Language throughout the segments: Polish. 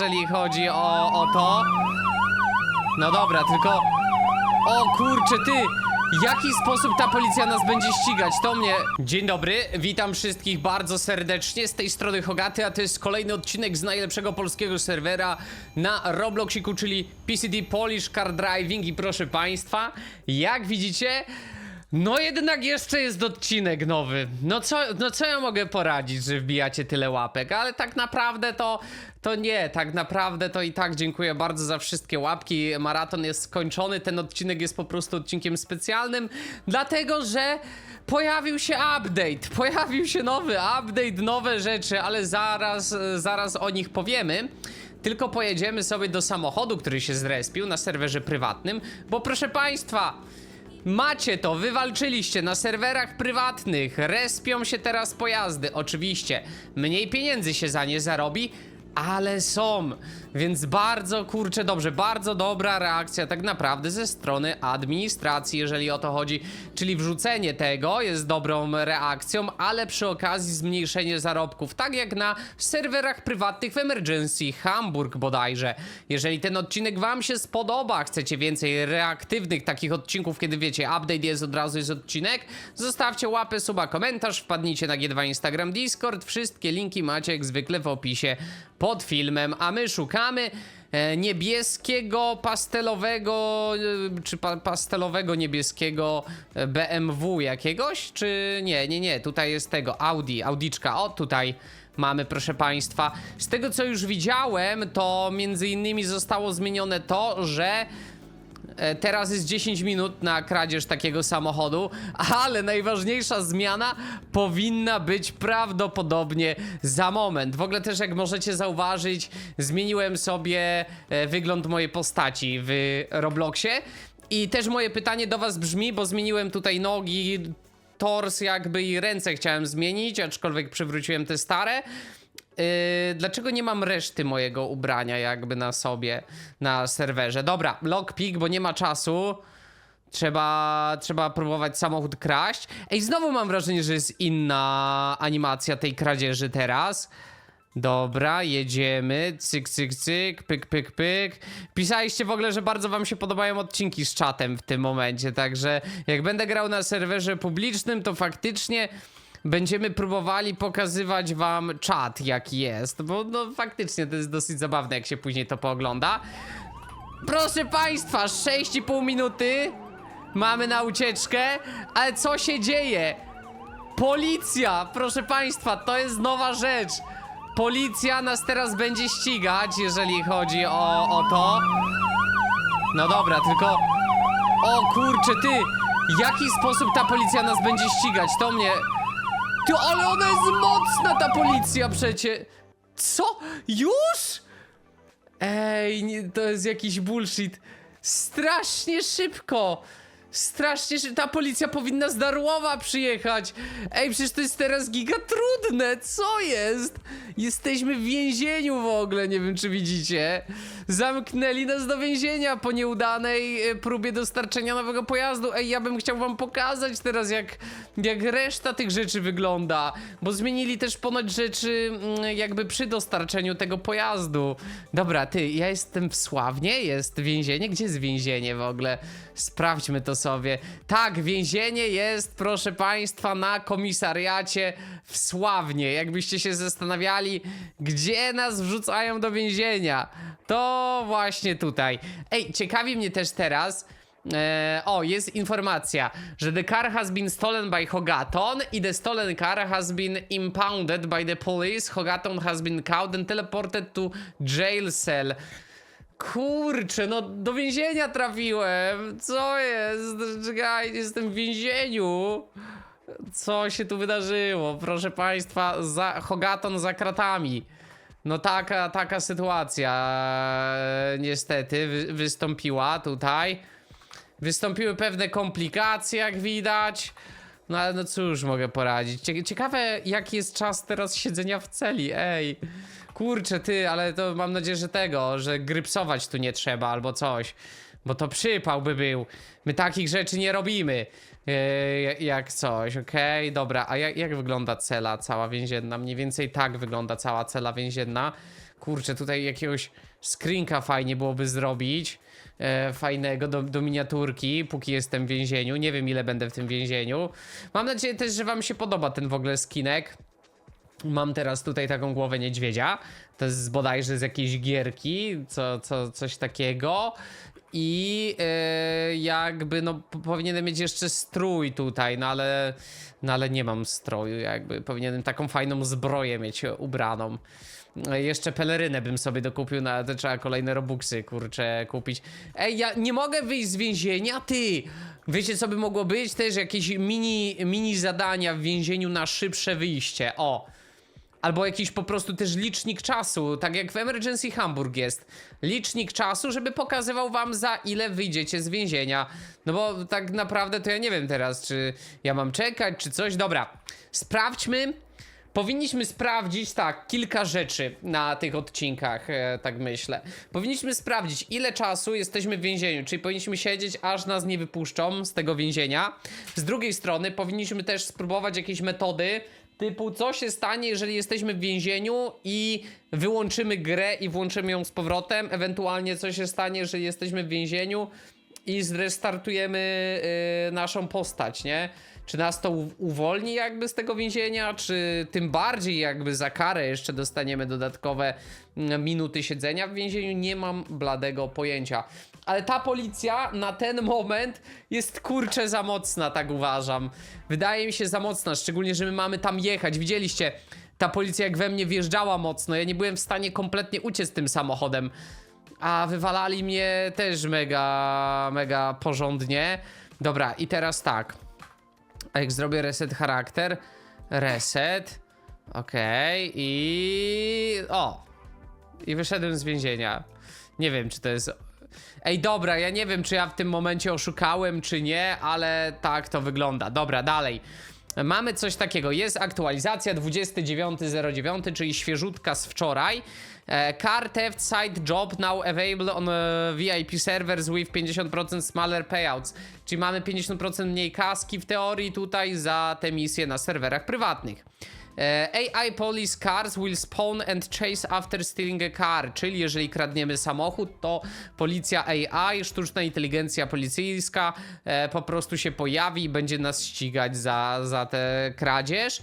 jeżeli chodzi o, o to. No dobra, tylko... O kurczę, ty! Jaki sposób ta policja nas będzie ścigać? To mnie... Dzień dobry, witam wszystkich bardzo serdecznie. Z tej strony Hogaty, a to jest kolejny odcinek z najlepszego polskiego serwera na Robloxiku, czyli PCD Polish Car Driving. I proszę państwa, jak widzicie... No jednak jeszcze jest odcinek nowy. No co, no co ja mogę poradzić, że wbijacie tyle łapek, ale tak naprawdę to, to nie, tak naprawdę to i tak dziękuję bardzo za wszystkie łapki. Maraton jest skończony, ten odcinek jest po prostu odcinkiem specjalnym, dlatego że pojawił się update, pojawił się nowy update, nowe rzeczy, ale zaraz, zaraz o nich powiemy. Tylko pojedziemy sobie do samochodu, który się zrespił na serwerze prywatnym, bo proszę państwa, Macie to, wywalczyliście na serwerach prywatnych, respią się teraz pojazdy. Oczywiście, mniej pieniędzy się za nie zarobi, ale są. Więc bardzo, kurczę, dobrze, bardzo dobra reakcja tak naprawdę ze strony administracji, jeżeli o to chodzi. Czyli wrzucenie tego jest dobrą reakcją, ale przy okazji zmniejszenie zarobków. Tak jak na serwerach prywatnych w Emergency, Hamburg bodajże. Jeżeli ten odcinek wam się spodoba, chcecie więcej reaktywnych takich odcinków, kiedy wiecie, update jest od razu jest odcinek, zostawcie łapę, suba, komentarz, wpadnijcie na G2 Instagram, Discord. Wszystkie linki macie jak zwykle w opisie pod filmem, a my szukamy e, niebieskiego, pastelowego, e, czy pa, pastelowego niebieskiego e, BMW jakiegoś, czy nie, nie, nie, tutaj jest tego, Audi, Audiczka, o tutaj mamy, proszę państwa. Z tego co już widziałem, to między innymi zostało zmienione to, że Teraz jest 10 minut na kradzież takiego samochodu, ale najważniejsza zmiana powinna być prawdopodobnie za moment. W ogóle też, jak możecie zauważyć, zmieniłem sobie e, wygląd mojej postaci w Robloxie. I też moje pytanie do Was brzmi, bo zmieniłem tutaj nogi, tors jakby i ręce chciałem zmienić, aczkolwiek przywróciłem te stare. Yy, dlaczego nie mam reszty mojego ubrania jakby na sobie, na serwerze? Dobra, lockpick, bo nie ma czasu. Trzeba, trzeba próbować samochód kraść. Ej, znowu mam wrażenie, że jest inna animacja tej kradzieży teraz. Dobra, jedziemy. Cyk, cyk, cyk, pyk, pyk, pyk. Pisaliście w ogóle, że bardzo wam się podobają odcinki z czatem w tym momencie, także jak będę grał na serwerze publicznym, to faktycznie będziemy próbowali pokazywać wam czat, jaki jest, bo no faktycznie to jest dosyć zabawne, jak się później to poogląda. Proszę państwa, 6,5 minuty mamy na ucieczkę, ale co się dzieje? Policja, proszę państwa, to jest nowa rzecz. Policja nas teraz będzie ścigać, jeżeli chodzi o, o to. No dobra, tylko... O kurczę, ty! Jaki sposób ta policja nas będzie ścigać? To mnie... Ty, ale ona jest mocna, ta policja przecie... Co? Już? Ej, nie, to jest jakiś bullshit. Strasznie szybko. Strasznie szybko. Ta policja powinna z Darłowa przyjechać. Ej, przecież to jest teraz giga trudne. Co jest? Jesteśmy w więzieniu w ogóle, nie wiem czy widzicie. Zamknęli nas do więzienia po nieudanej e, próbie dostarczenia nowego pojazdu. Ej, ja bym chciał wam pokazać teraz, jak, jak reszta tych rzeczy wygląda. Bo zmienili też ponoć rzeczy mm, jakby przy dostarczeniu tego pojazdu. Dobra, ty, ja jestem w Sławnie, jest więzienie. Gdzie jest więzienie w ogóle? Sprawdźmy to sobie. Tak, więzienie jest, proszę państwa, na komisariacie w Sławnie. Jakbyście się zastanawiali, gdzie nas wrzucają do więzienia, to właśnie tutaj. Ej, ciekawi mnie też teraz. E, o, jest informacja, że the car has been stolen by Hogaton i the stolen car has been impounded by the police. Hogaton has been caught and teleported to jail cell. Kurczę, no do więzienia trafiłem. Co jest? Czekaj, jestem w więzieniu. Co się tu wydarzyło? Proszę państwa, za, Hogaton za kratami. No taka, taka sytuacja niestety wy, wystąpiła tutaj. Wystąpiły pewne komplikacje, jak widać. No ale no cóż mogę poradzić. Cie- Ciekawe, jaki jest czas teraz siedzenia w celi, ej. Kurczę, ty, ale to mam nadzieję, że tego, że grypsować tu nie trzeba albo coś. Bo to przypał by był. My takich rzeczy nie robimy. Yy, jak coś, okej, dobra. A jak, jak wygląda cela cała więzienna? Mniej więcej tak wygląda cała cela więzienna. Kurczę, tutaj jakiegoś screenka fajnie byłoby zrobić. E, fajnego do, do miniaturki, póki jestem w więzieniu. Nie wiem, ile będę w tym więzieniu. Mam nadzieję też, że Wam się podoba ten w ogóle skinek. Mam teraz tutaj taką głowę niedźwiedzia. To jest bodajże z jakiejś gierki, co, co, coś takiego. I e, jakby, no, powinienem mieć jeszcze strój tutaj, no ale, no ale nie mam stroju, jakby. Powinienem taką fajną zbroję mieć ubraną. E, Jeszcze pelerynę bym sobie dokupił, no ale to trzeba kolejne robuxy, kurczę, kupić. Ej, ja nie mogę wyjść z więzienia, ty! Wiecie, co by mogło być? Też jakieś mini, mini zadania w więzieniu na szybsze wyjście. O! Albo jakiś po prostu też licznik czasu, tak jak w Emergency Hamburg jest. Licznik czasu, żeby pokazywał wam za ile wyjdziecie z więzienia. No bo tak naprawdę to ja nie wiem teraz, czy ja mam czekać, czy coś. Dobra, sprawdźmy. Powinniśmy sprawdzić, tak, kilka rzeczy na tych odcinkach, e, tak myślę. Powinniśmy sprawdzić, ile czasu jesteśmy w więzieniu, czyli powinniśmy siedzieć, aż nas nie wypuszczą z tego więzienia. Z drugiej strony, powinniśmy też spróbować jakieś metody, typu co się stanie, jeżeli jesteśmy w więzieniu i wyłączymy grę i włączymy ją z powrotem, ewentualnie co się stanie, jeżeli jesteśmy w więzieniu i zrestartujemy y, naszą postać, nie? Czy nas to uwolni jakby z tego więzienia, czy tym bardziej jakby za karę jeszcze dostaniemy dodatkowe mm, minuty siedzenia w więzieniu? Nie mam bladego pojęcia. Ale ta policja na ten moment jest kurczę za mocna, tak uważam. Wydaje mi się za mocna, szczególnie, że my mamy tam jechać. Widzieliście, ta policja jak we mnie wjeżdżała mocno, ja nie byłem w stanie kompletnie uciec tym samochodem. A wywalali mnie też mega, mega porządnie. Dobra, i teraz tak. A jak zrobię reset charakter, reset, okej, i o, i wyszedłem z więzienia. Nie wiem, czy to jest. Ej, dobra, ja nie wiem, czy ja w tym momencie oszukałem, czy nie, ale tak to wygląda. Dobra, dalej. Mamy coś takiego. Jest aktualizacja 29.09, czyli świeżutka z wczoraj. E, Car theft site job now available on e, VIP servers with 50% smaller payouts. Czyli mamy 50% mniej kaski w teorii tutaj za te misje na serwerach prywatnych. E, AI police cars will spawn and chase after stealing a car, czyli jeżeli kradniemy samochód, to policja AI, sztuczna inteligencja policyjska e, po prostu się pojawi i będzie nas ścigać za, za tę kradzież.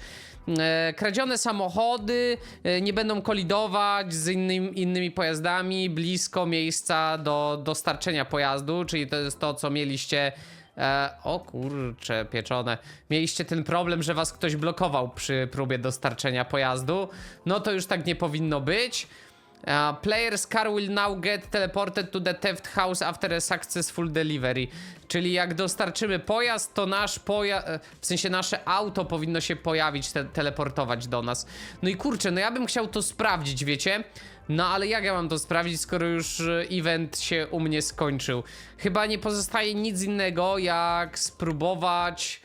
E, kradzione samochody nie będą kolidować z innym, innymi pojazdami blisko miejsca do dostarczenia pojazdu, czyli to jest to, co mieliście E, o kurcze, pieczone. Mieliście ten problem, że was ktoś blokował przy próbie dostarczenia pojazdu. No to już tak nie powinno być. Uh, player's car will now get teleported to the theft house after a successful delivery. Czyli jak dostarczymy pojazd, to nasz pojazd, w sensie nasze auto powinno się pojawić, te teleportować do nas. No i kurczę, no ja bym chciał to sprawdzić, wiecie? No ale jak ja mam to sprawdzić, skoro już e, event się u mnie skończył? Chyba nie pozostaje nic innego, jak spróbować...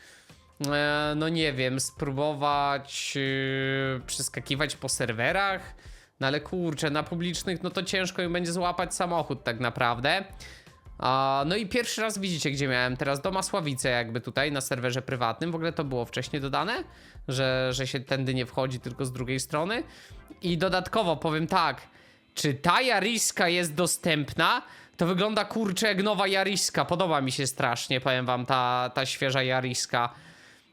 E, no nie wiem, spróbować e, przeskakiwać po serwerach. No ale kurczę, na publicznych no to ciężko im będzie złapać samochód tak naprawdę. A, no i pierwszy raz widzicie, gdzie miałem teraz do Masławice jakby tutaj na serwerze prywatnym. W ogóle to było wcześniej dodane, że, że się tędy nie wchodzi, tylko z drugiej strony. I dodatkowo powiem tak, czy ta Jariska jest dostępna? To wygląda kurczę jak nowa Jariska. Podoba mi się strasznie, powiem wam, ta, ta świeża Jariska.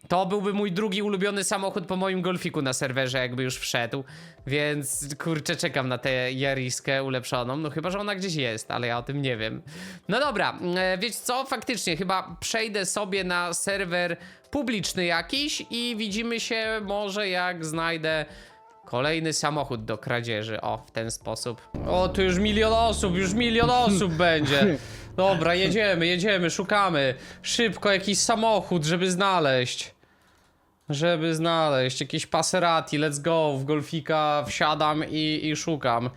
To byłby mój drugi ulubiony samochód po moim golfiku na serwerze, jakby już wszedł. Więc kurczę, czekam na tę Jariskę ulepszoną. No chyba, że ona gdzieś jest, ale ja o tym nie wiem. No dobra, e, wiecie co? Faktycznie, chyba przejdę sobie na serwer publiczny jakiś i widzimy się może jak znajdę kolejny samochód do kradzieży. O, w ten sposób. O, tu już milion osób, już milion osób będzie. Dobra, jedziemy, jedziemy, szukamy. Szybko jakiś samochód, żeby znaleźć. Żeby znaleźć jakieś Passerati, let's go, w Golfika wsiadam i, i szukam.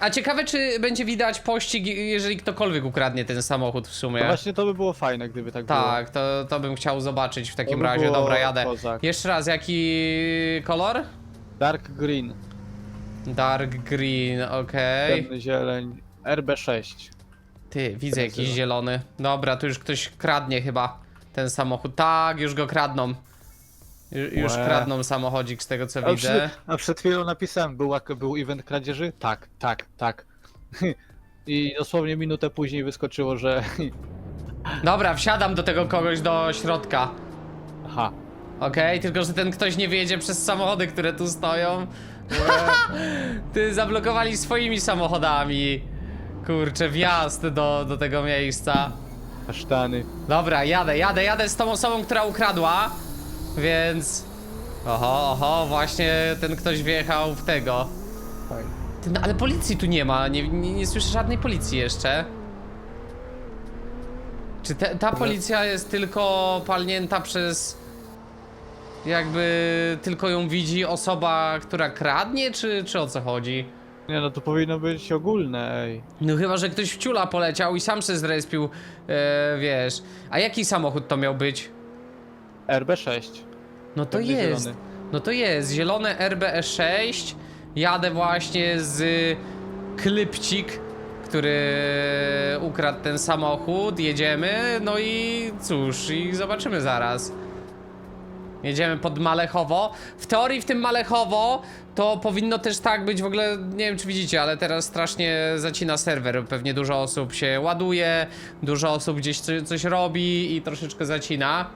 A ciekawe, czy będzie widać pościg, jeżeli ktokolwiek ukradnie ten samochód w sumie. No właśnie to by było fajne, gdyby tak było. Tak, to, to bym chciał zobaczyć w takim by razie. Dobra, jadę. kozak. Jeszcze raz, jaki kolor? Dark green, Dark green, okej. ciemny zieleń, RB6. Ty, widzę jakiś zielony. Dobra, tu już ktoś kradnie chyba ten samochód. Tak, już go kradną. Ju- Już Łe. kradną samochodzik z tego co A, widzę. przed, a przed chwilą napisałem, był, ak- był event kradzieży? Tak, tak, tak. I dosłownie minutę później wyskoczyło, że... Dobra, wsiadam do tego kogoś do środka. Aha. Okej, tylko że ten ktoś nie wyjedzie przez samochody, które tu stoją. Ty zablokowali swoimi samochodami. Kurczę, wjazd do, do tego miejsca. Kasztany. Dobra, jadę, jadę, jadę z tą osobą, która ukradła. Więc. Oho, oho, właśnie ten ktoś wjechał w tego. Fajnie. Ty, no, ale policji tu nie ma, nie, nie, nie słyszę żadnej policji jeszcze. Czy te, ta policja jest tylko palnięta przez. Jakby tylko ją widzi osoba, która kradnie, czy, czy o co chodzi? Nie no, to powinno być ogólne, ej. No chyba, że ktoś w ciula poleciał i sam się zrespił, e, wiesz. A jaki samochód to miał być? RB6. No to jest. zielony. No to jest. Zielone RBE6. Jadę właśnie z Klypcik, który ukradł ten samochód. Jedziemy. No i cóż, i zobaczymy zaraz. Jedziemy pod Malechowo. W teorii w tym Malechowo to powinno też tak być w ogóle, nie wiem czy widzicie, ale teraz strasznie zacina serwer. Pewnie dużo osób się ładuje, dużo osób gdzieś co- coś robi i troszeczkę zacina.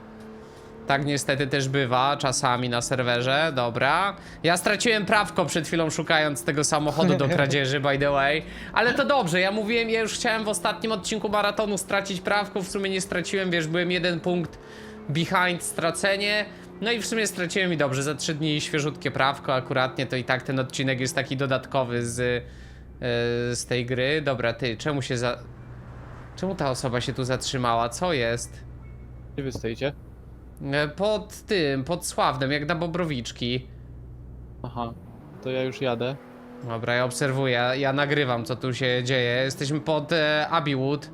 Tak niestety też bywa czasami na serwerze, dobra. Ja straciłem prawko przed chwilą szukając tego samochodu do kradzieży, by the way. Ale to dobrze, ja mówiłem, ja już chciałem w ostatnim odcinku maratonu stracić prawko, w sumie nie straciłem, wiesz, byłem jeden punkt behind stracenie. No i w sumie straciłem i dobrze, za trzy dni świeżutkie prawko, akuratnie to i tak ten odcinek jest taki dodatkowy z, yy, z tej gry. Dobra, ty, czemu się za... Czemu ta osoba się tu zatrzymała? Co jest? Gdzie wy stoicie? E, Pod tym, pod Sławnem, jak na Bobrowiczki. Aha. To ja już jadę. Dobra, ja obserwuję, ja, nagrywam co tu się dzieje. Jesteśmy pod e, Abbeywood.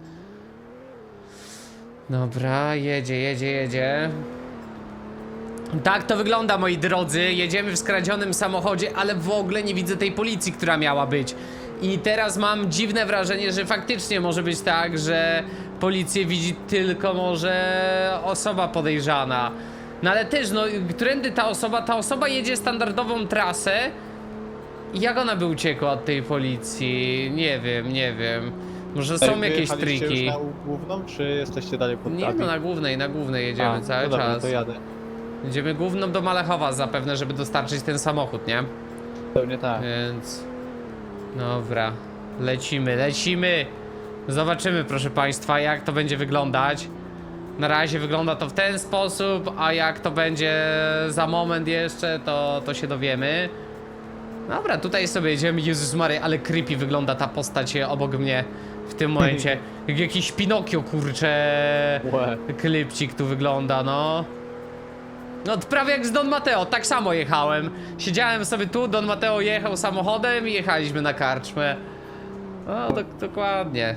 Dobra, jedzie, jedzie, jedzie. Tak to wygląda, moi drodzy. Jedziemy w skradzionym samochodzie, ale w ogóle nie widzę tej policji, która miała być. I teraz mam dziwne wrażenie, że faktycznie może być tak, że policję widzi tylko może osoba podejrzana. No ale też, no, którędy ta osoba? Ta osoba jedzie standardową trasę. Jak ona by uciekła od tej policji? Nie wiem, nie wiem. Może są Ej, wy jakieś triki. już na główną, czy jesteście dalej pod Nie, no na głównej, na głównej jedziemy A, cały no dobra, czas. to jadę. Jedziemy główną do Malechowa zapewne, żeby dostarczyć ten samochód, nie? Pewnie tak. Więc... Dobra. Lecimy, lecimy! Zobaczymy, proszę państwa, jak to będzie wyglądać. Na razie wygląda to w ten sposób, a jak to będzie za moment jeszcze, to, to się dowiemy. Dobra, tutaj sobie jedziemy. Jezus Mary, ale creepy wygląda ta postać obok mnie w tym momencie. Jak jakiś Pinokio, kurczę. Łe. Klipcik tu wygląda, no. No prawie jak z Don Mateo, tak samo jechałem. Siedziałem sobie tu, Don Mateo jechał samochodem i jechaliśmy na karczmę. No, do, dokładnie.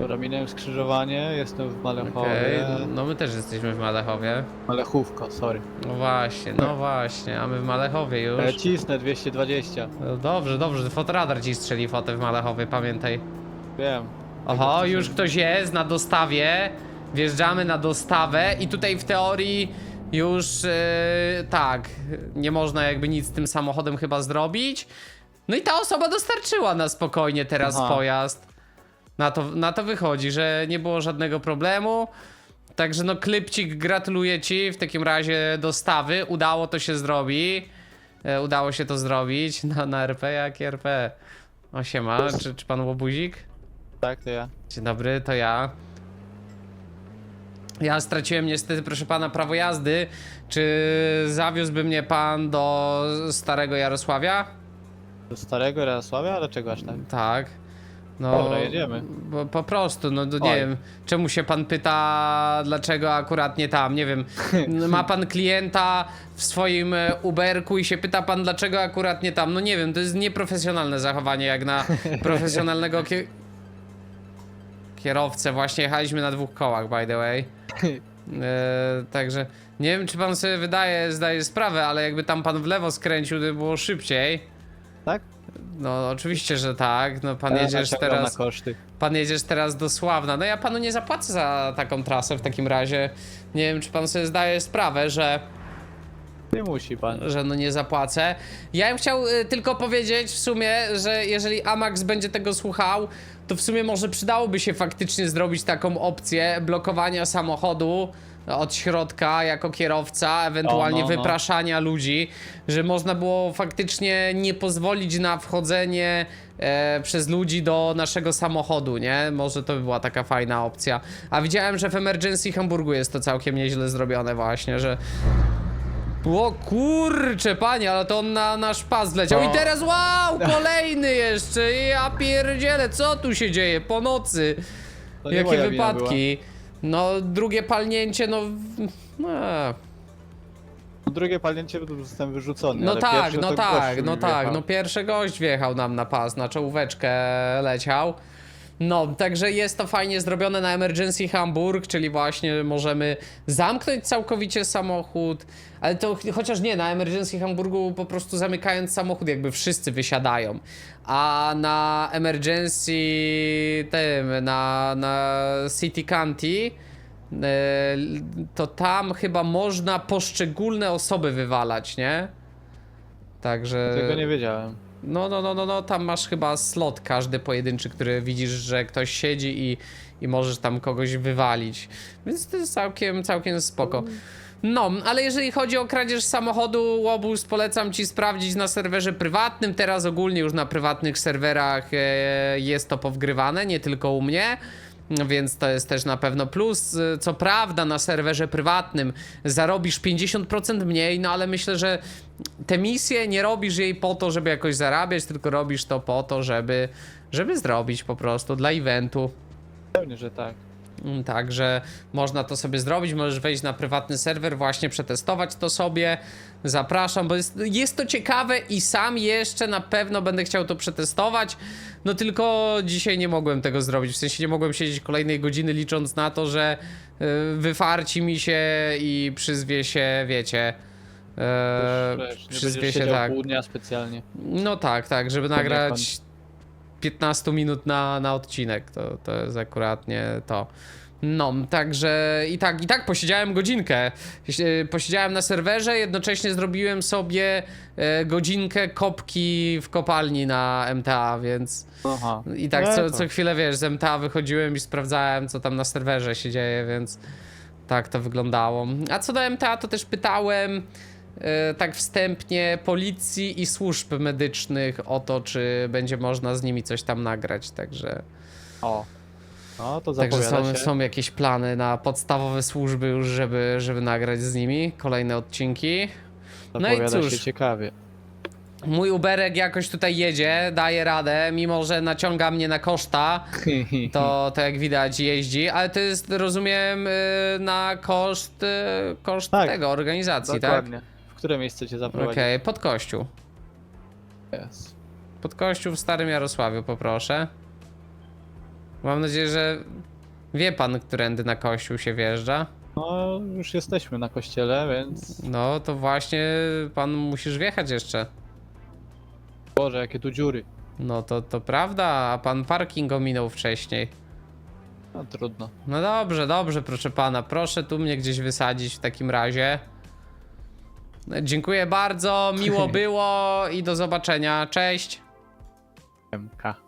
Dobra, minąłem skrzyżowanie, jestem w Malechowie. Okej, no my też jesteśmy w Malechowie. Malechówko, sorry. No właśnie, no właśnie, a my w Malechowie już. E, cisnę 220. No dobrze, dobrze, fotoradar ci strzeli fotę w Malechowie, pamiętaj. Wiem. Oho, już ktoś jest na dostawie. Wjeżdżamy na dostawę i tutaj w teorii już e, tak, nie można jakby nic z tym samochodem chyba zrobić. No i ta osoba dostarczyła na spokojnie teraz Aha. pojazd. Na to, na to wychodzi, że nie było żadnego problemu. Także no Klipcik, gratuluję ci w takim razie dostawy. Udało to się zrobić. E, udało się to zrobić na, na RP jak RP. O siema, czy, czy pan Łobuzik? Tak, to ja. Dzień dobry, to ja. Ja straciłem niestety, proszę pana, prawo jazdy. Czy zawiózłby mnie pan do starego Jarosławia? Do starego Jarosławia, ale czego aż tak? Tak. No, Dobra, jedziemy. Bo, po prostu, no to nie Oj. wiem, czemu się pan pyta, dlaczego akurat nie tam, nie wiem. Ma pan klienta w swoim e, Uberku i się pyta pan, dlaczego akurat nie tam. No nie wiem, to jest nieprofesjonalne zachowanie, jak na profesjonalnego kie... kierowcę. Właśnie jechaliśmy na dwóch kołach, by the way. E, także nie wiem, czy pan sobie wydaje, zdaje sprawę, ale jakby tam pan w lewo skręcił, to by było szybciej. Tak? No oczywiście, że tak. No pan Ja jedziesz teraz. koszty. Pan jedziesz teraz do Sławna. No ja panu nie zapłacę za taką trasę w takim razie. Nie wiem, czy pan sobie zdaje sprawę, że Nie musi pan. że no nie zapłacę. Ja bym chciał y, tylko powiedzieć w sumie, że jeżeli Amax będzie tego słuchał, to w sumie może przydałoby się faktycznie zrobić taką opcję blokowania samochodu od środka jako kierowca, ewentualnie O, no, no. wypraszania ludzi, że można było faktycznie nie pozwolić na wchodzenie e, przez ludzi do naszego samochodu, nie? Może to by była taka fajna opcja. A widziałem, że w Emergency Hamburgu jest to całkiem nieźle zrobione właśnie, że o kurcze, panie, ale to on na nasz pas wleciał. I teraz wow, kolejny jeszcze. Ja pierdzielę, co tu się dzieje po nocy? Jakie wypadki? No, drugie palnięcie, no. no, była. Drugie palnięcie zostałem wyrzucony. no ale tak, pierwsze no to tak, gościu no tak. wjechał. No pierwszy gość wjechał nam na pas, na czołóweczkę leciał. No, także jest to fajnie zrobione na Emergency Hamburg, czyli właśnie możemy zamknąć całkowicie samochód, ale to ch- chociaż nie, na Emergency Hamburgu po prostu zamykając samochód jakby wszyscy wysiadają, a na Emergency tym, na, na City County e, to tam chyba można poszczególne osoby wywalać, nie? Także... Tego nie wiedziałem. No, no, no, no, no, tam masz chyba slot każdy pojedynczy, który widzisz, że ktoś siedzi i, i możesz tam kogoś wywalić. Więc to jest całkiem, całkiem spoko. No, ale jeżeli chodzi o kradzież samochodu, Łobuz, polecam ci sprawdzić na serwerze prywatnym. Teraz ogólnie już na prywatnych serwerach e, jest to powgrywane, nie tylko u mnie. Więc to jest też na pewno plus. Co prawda na serwerze prywatnym zarobisz 50% mniej, no ale myślę, że te misje nie robisz jej po to, żeby jakoś zarabiać, tylko robisz to po to, żeby, żeby zrobić po prostu dla eventu. Pewnie, że tak. Mm, Także można to sobie zrobić, możesz wejść na prywatny serwer, właśnie przetestować to sobie. Zapraszam, bo jest, jest to ciekawe i sam jeszcze na pewno będę chciał to przetestować. No tylko dzisiaj nie mogłem tego zrobić. W sensie nie mogłem siedzieć kolejnej godziny licząc na to, że y, wyfarci mi się i przyzwie się, wiecie. nie przyzwie się tak. specjalnie. No tak, tak, żeby nagrać 15 minut na, na odcinek. To, to jest akurat nie to. No, także i tak, i tak posiedziałem godzinkę. Sie- Posiedziałem na serwerze, jednocześnie zrobiłem sobie e, godzinkę kopki w kopalni na MTA, więc Aha. i tak No co, co chwilę, wiesz, z MTA wychodziłem i sprawdzałem, co tam na serwerze się dzieje, więc tak to wyglądało. A co do MTA, to też pytałem e, tak wstępnie policji i służb medycznych o to, czy będzie można z nimi coś tam nagrać, także... O. No to Także są, się. są jakieś plany na podstawowe służby już, żeby, żeby nagrać z nimi kolejne odcinki. No i cóż. się ciekawie. Mój Uberek jakoś tutaj jedzie, daje radę, mimo że naciąga mnie na koszta, to, to jak widać jeździ, ale to jest, rozumiem, y, na koszt, y, koszt Tak. tego, organizacji, tak? Dokładnie. W które miejsce cię Okej, zaprowadzi? pod kościół. Yes. Pod kościół w Starym Jarosławiu, poproszę. Mam nadzieję, że wie pan, którędy na kościół się wjeżdża. No, już jesteśmy na kościele, więc... No to właśnie pan musisz wjechać jeszcze. Boże, jakie tu dziury. No to, to prawda, a pan parking ominął wcześniej. No trudno. No dobrze, dobrze, proszę pana. Proszę tu mnie gdzieś wysadzić w takim razie. Dziękuję bardzo, miło było i do zobaczenia. Cześć. MK.